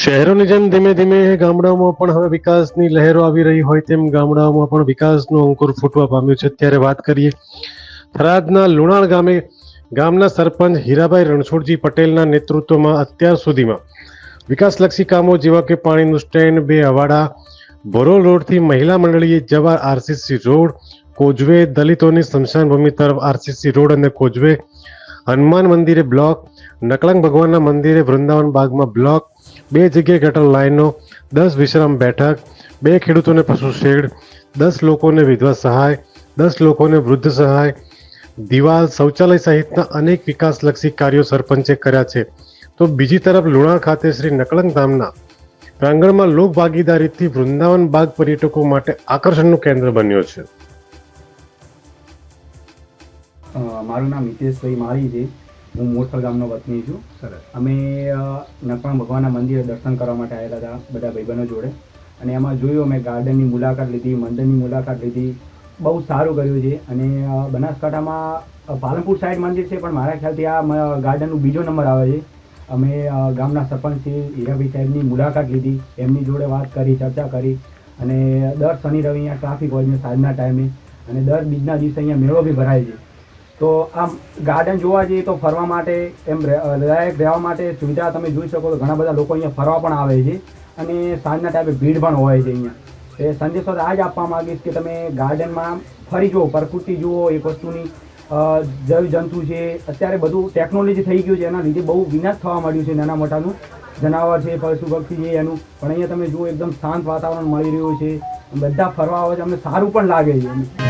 શહેરોની જેમ ધીમે ધીમે ગામડાઓમાં પણ હવે વિકાસની લહેરો આવી રહી હોય તેમ ગામડાઓમાં પણ વિકાસનું અંકુર ફૂટવા પામ્યું છે. ત્યારે વાત કરીએ થરાદના લુણાળ ગામે ગામના સરપંચ હીરાભાઈ રણછોડજી પટેલના નેતૃત્વમાં અત્યાર સુધીમાં વિકાસલક્ષી કામો જેવા કે પાણીનું સ્ટેન્ડ, બે હવાડા ભરોલ રોડથી મહિલા મંડળીએ જવા આરસીસી રોડ કોજવે દલિતોની સ્મશાન ભૂમિ તરફ આરસીસી રોડ અને કોજવે હનુમાન મંદિરે બ્લોક નકળંગ ભગવાનના મંદિરે વૃંદાવન બાગમાં બ્લોક, બે જગ્યાએ ગટર લાઈનો, દસ વિશ્રામ બેઠક, બે ખેડૂતોને પશુ શેડ, દસ લોકોને વિધવા સહાય, દસ લોકોને વૃદ્ધ સહાય, દિવાલ શૌચાલય સહિતના અનેક વિકાસલક્ષી કાર્યો સરપંચે કર્યા છે. તો બીજી તરફ લુણા ખાતે શ્રી નકળંગ ધામના પ્રાંગણમાં લોક ભાગીદારીથી વૃંદાવન બાગ પર્યટકો માટે આકર્ષણનું કેન્દ્ર બન્યો છે. મારું નામ હિતેશભાઈ માળી છે. હું મોરથલ ગામનો વતની છું. અમે અ, નકવાણ ભગવાનના મંદિરે દર્શન કરવા માટે આવેલા હતા બધા ભાઈબંધો જોડે. અને એમાં જોયું અમે ગાર્ડનની મુલાકાત લીધી મંદિરની મુલાકાત લીધી. બહુ સારું કર્યું છે. અને બનાસકાંઠામાં પાલનપુર સાઈડ મંદિર છે પણ મારા ખ્યાલથી આ ગાર્ડનનું બીજો નંબર આવે છે. અમે ગામના સરપંચ શ્રી હીરાભાઈ સાહેબની મુલાકાત લીધી. એમની જોડે વાત કરી ચર્ચા કરી. અને દર શનિ રવિ અહીંયા ટ્રાફિક હોય છે સાંજના ટાઈમે. અને દર બીજના દિવસે અહીંયા મેળો બી ભરાય છે. તો આમ ગાર્ડન જોવા જઈએ તો ફરવા માટે, એમ લાયક રહેવા માટે સુવિધા તમે જોઈ શકો તો ઘણા બધા લોકો અહીંયા ફરવા પણ આવે છે અને સાંજના ટાઈમે ભીડ પણ હોય છે અહીંયા. એ સંદેશો આ જ આપવા માગીશ કે તમે ગાર્ડનમાં ફરી જુઓ, પ્રકૃતિ જુઓ, એક વસ્તુની જૈવ જંતુ છે. અત્યારે બધું ટેકનોલોજી થઈ ગયું છે, એના લીધે બહુ વિનાશ થવા માંડ્યું છે નાના મોટાનું. જનાવર છે પશુ પક્ષી છે, એનું. પણ અહીંયા તમે જુઓ, એકદમ શાંત વાતાવરણ મળી રહ્યું છે. બધા ફરવા આવે છે, અમને સારું પણ લાગે છે.